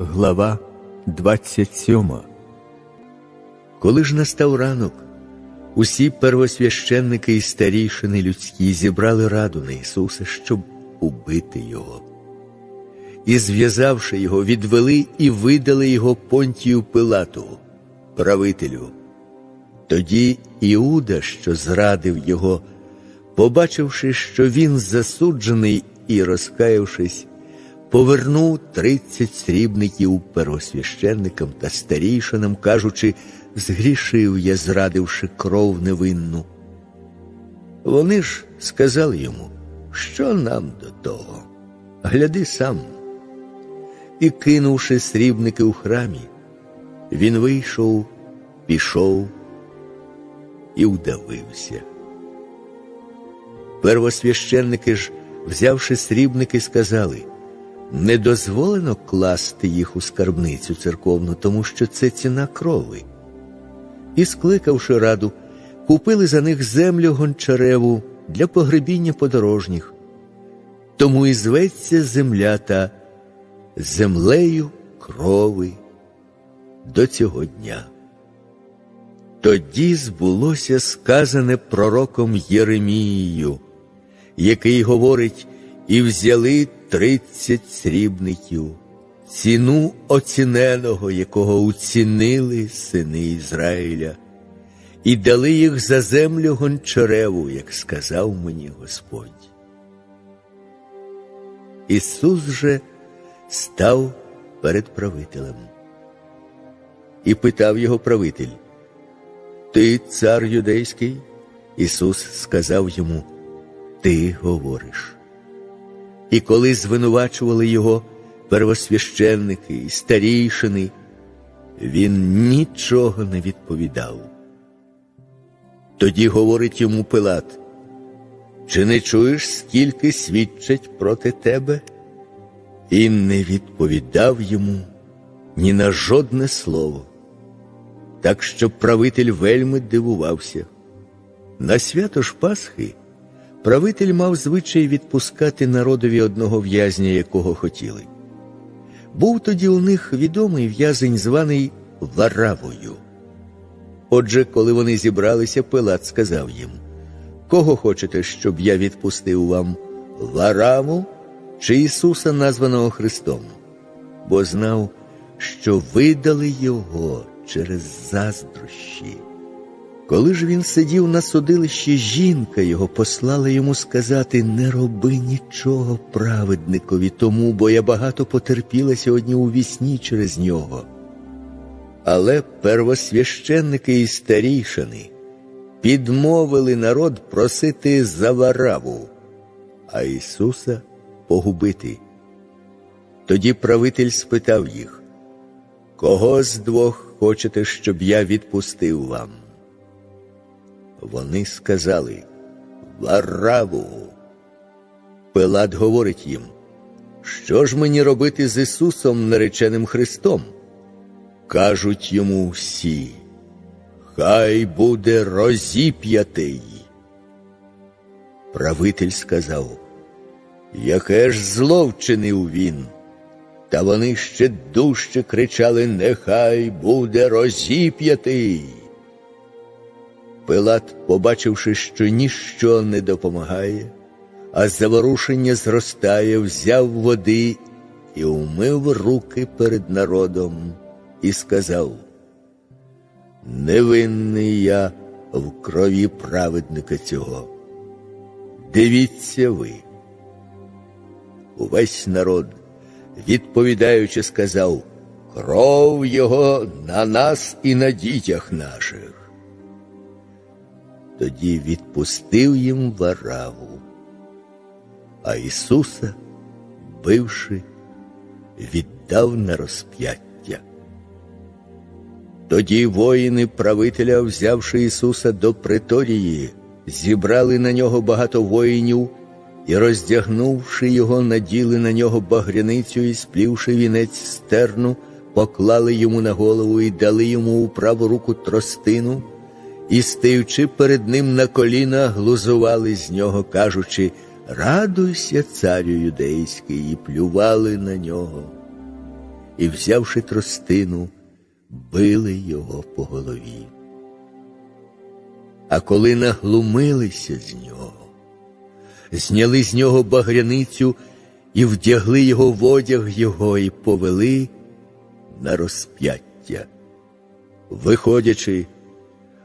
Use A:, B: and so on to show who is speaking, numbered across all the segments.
A: Глава 27 Коли ж настав ранок, усі первосвященники і старішини людські зібрали раду на Ісуса, щоб убити Його. І, зв'язавши його, відвели і видали його понтію Пилату, правителю. Тоді Іуда, що зрадив його, побачивши, що він засуджений і розкаявшись, повернув тридцять срібників первосвященникам та старішинам, кажучи, згрішив я, зрадивши кров невинну. Вони ж сказали йому, що нам до того? Гляди сам. І, кинувши срібники у храмі, він вийшов, пішов і вдавився. Первосвященники ж, взявши срібники, сказали не дозволено класти їх у скарбницю церковну, тому що це ціна крови. І, скликавши раду, купили за них землю гончареву для погребіння подорожніх. Тому і зветься земля та землею крови до цього дня. Тоді збулося сказане пророком Єремією, який говорить, і взяли тридцять срібників, ціну оціненого, якого уцінили сини Ізраїля, і дали їх за землю гончареву, як сказав мені Господь. Ісус же став перед правителем. І питав його правитель, Ти цар юдейський? Ісус сказав йому, Ти говориш. І коли звинувачували його первосвященники і старійшини, він нічого не відповідав. Тоді говорить йому Пилат, чи не чуєш, скільки свідчать проти тебе? І не відповідав йому ні на жодне слово. Так що правитель вельми дивувався. На свято ж Пасхи правитель мав звичай відпускати народові одного в'язня, якого хотіли. Був тоді у них відомий в'язень, званий Варавою. Отже, коли вони зібралися, Пилат сказав їм Кого хочете, щоб я відпустив вам Вараву чи Ісуса, названого Христом? Бо знав, що видали Його через заздрощі. Коли ж він сидів на судилищі, жінка його послала йому сказати не роби нічого праведникові тому, бо я багато потерпіла сьогодні у вісні через нього. Але первосвященники і старішини підмовили народ просити за вараву, а Ісуса погубити. Тоді правитель спитав їх, кого з двох хочете, щоб я відпустив вам? Вони сказали Вараву. Пилат говорить їм, що ж мені робити з Ісусом, нареченим Христом? Кажуть йому всі, хай буде розіп'ятий. Правитель сказав, яке ж зло вчинив він? Та вони ще дужче кричали Нехай буде розіп'ятий. Пилат, побачивши, що ніщо не допомагає, а заворушення зростає, взяв води і умив руки перед народом і сказав: Невинний я в крові праведника цього. Дивіться ви. Увесь народ, відповідаючи, сказав, кров його на нас і на дітях наших тоді відпустив їм вараву, а Ісуса, бивши, віддав на розп'яття. Тоді воїни правителя, взявши Ісуса до приторії, зібрали на нього багато воїнів і, роздягнувши його, наділи на нього багряницю і сплівши вінець стерну, поклали йому на голову і дали йому у праву руку тростину і, стаючи перед ним на коліна, глузували з нього, кажучи Радуйся, царю юдейський, і плювали на нього. і, взявши тростину, били його по голові. А коли наглумилися з нього, зняли з нього багряницю і вдягли його в одяг його і повели на розп'яття. Виходячи,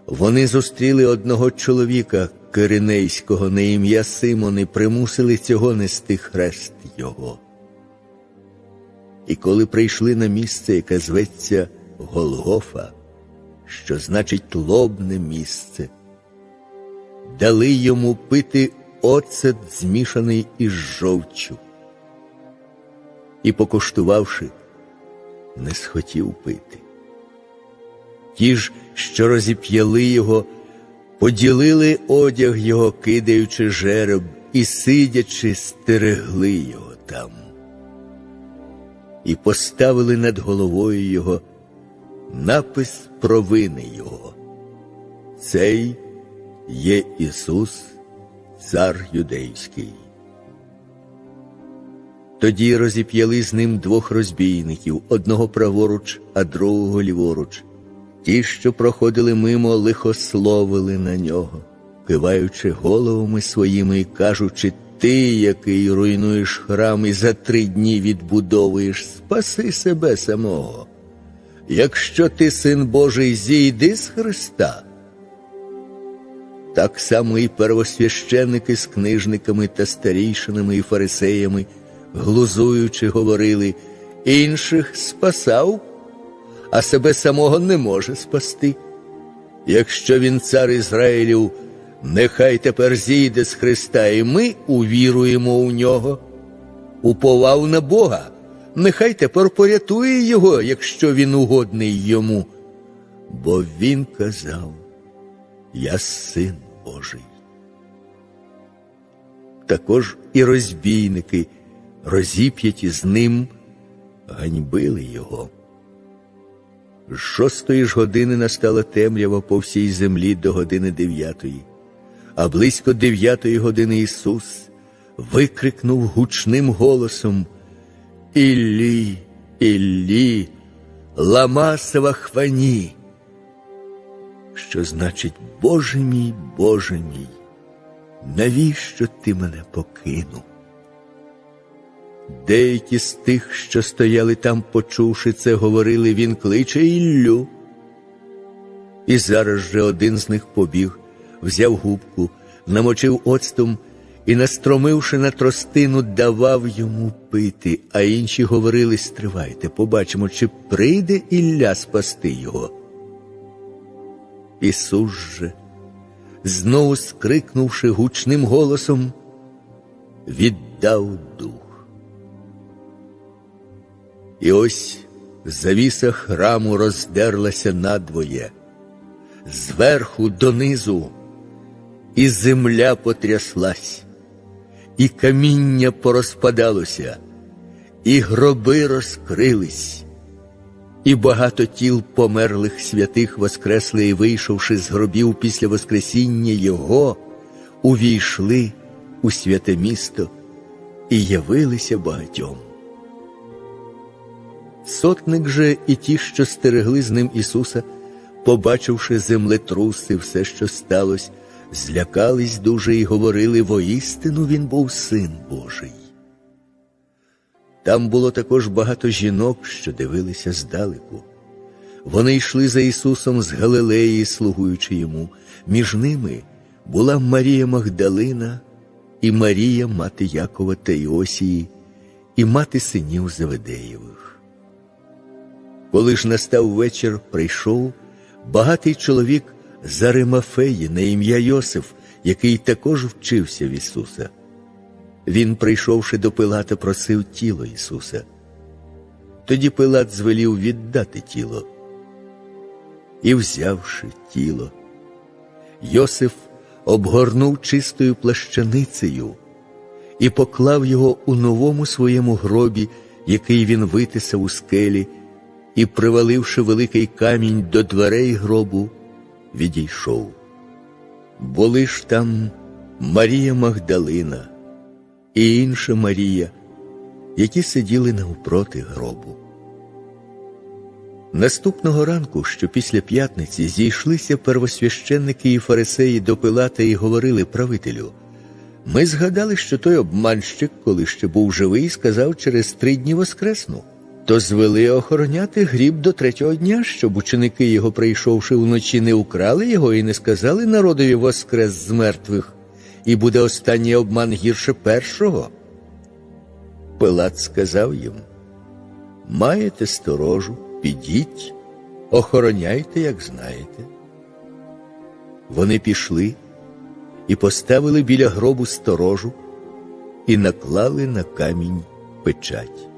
A: вони зустріли одного чоловіка Киринейського на ім'я Симон і примусили цього нести хрест його. І коли прийшли на місце, яке зветься Голгофа, що значить лобне місце, дали йому пити оцет, змішаний із жовчу. І, покуштувавши, не схотів пити. Ті ж, що розіп'яли його, поділили одяг його, кидаючи жереб, і, сидячи, стерегли його там. І поставили над головою його напис провини його. Цей є Ісус, Цар Юдейський. Тоді розіп'яли з ним двох розбійників, одного праворуч, а другого ліворуч. Ті, що проходили мимо, лихословили на нього, киваючи головами своїми і кажучи, ти, який руйнуєш храм і за три дні відбудовуєш, спаси себе самого. Якщо ти син Божий, зійди з Христа. Так само і первосвященники з книжниками та старійшинами і фарисеями, глузуючи, говорили, інших спасав а себе самого не може спасти. Якщо він цар Ізраїлів, нехай тепер зійде з Христа, і ми увіруємо у нього. Уповав на Бога, нехай тепер порятує його, якщо він угодний йому. Бо він казав, я син Божий. Також і розбійники, розіп'яті з ним, ганьбили його. З шостої ж години настала темрява по всій землі до години дев'ятої, а близько дев'ятої години Ісус викрикнув гучним голосом Іллі, Іллі, лама хвані, що значить, Боже мій, Боже мій, навіщо ти мене покинув? Деякі з тих, що стояли там, почувши це, говорили, він кличе Іллю. І зараз же один з них побіг, взяв губку, намочив оцтом і, настромивши на тростину, давав йому пити, а інші говорили стривайте, побачимо, чи прийде Ілля спасти його. Ісус же, знову скрикнувши гучним голосом, віддав дух. І ось завіса храму роздерлася надвоє, зверху донизу, і земля потряслась, і каміння порозпадалося, і гроби розкрились, і багато тіл померлих святих воскресли і, вийшовши з гробів після Воскресіння Його, увійшли у святе місто і явилися багатьом. Сотник же і ті, що стерегли з ним Ісуса, побачивши землетруси, все, що сталося, злякались дуже і говорили воістину він був син Божий. Там було також багато жінок, що дивилися здалеку. Вони йшли за Ісусом з Галилеї, слугуючи йому. Між ними була Марія Магдалина і Марія, мати Якова та Іосії, і мати синів Заведеєвих. Коли ж настав вечір, прийшов багатий чоловік з Аримафеї на ім'я Йосиф, який також вчився в Ісуса. Він, прийшовши до Пилата, просив тіло Ісуса. Тоді Пилат звелів віддати тіло. І, взявши тіло, Йосиф обгорнув чистою плащаницею і поклав його у новому своєму гробі, який він витисав у скелі і, приваливши великий камінь до дверей гробу, відійшов. Були ж там Марія Магдалина і інша Марія, які сиділи навпроти гробу. Наступного ранку, що після п'ятниці, зійшлися первосвященники і фарисеї до Пилата і говорили правителю. Ми згадали, що той обманщик, коли ще був живий, сказав через три дні воскресну. То звели охороняти гріб до третього дня, щоб ученики його, прийшовши вночі, не украли його і не сказали народові воскрес з мертвих, і буде останній обман гірше першого. Пилат сказав їм: Маєте сторожу, підіть, охороняйте, як знаєте. Вони пішли і поставили біля гробу сторожу і наклали на камінь печать.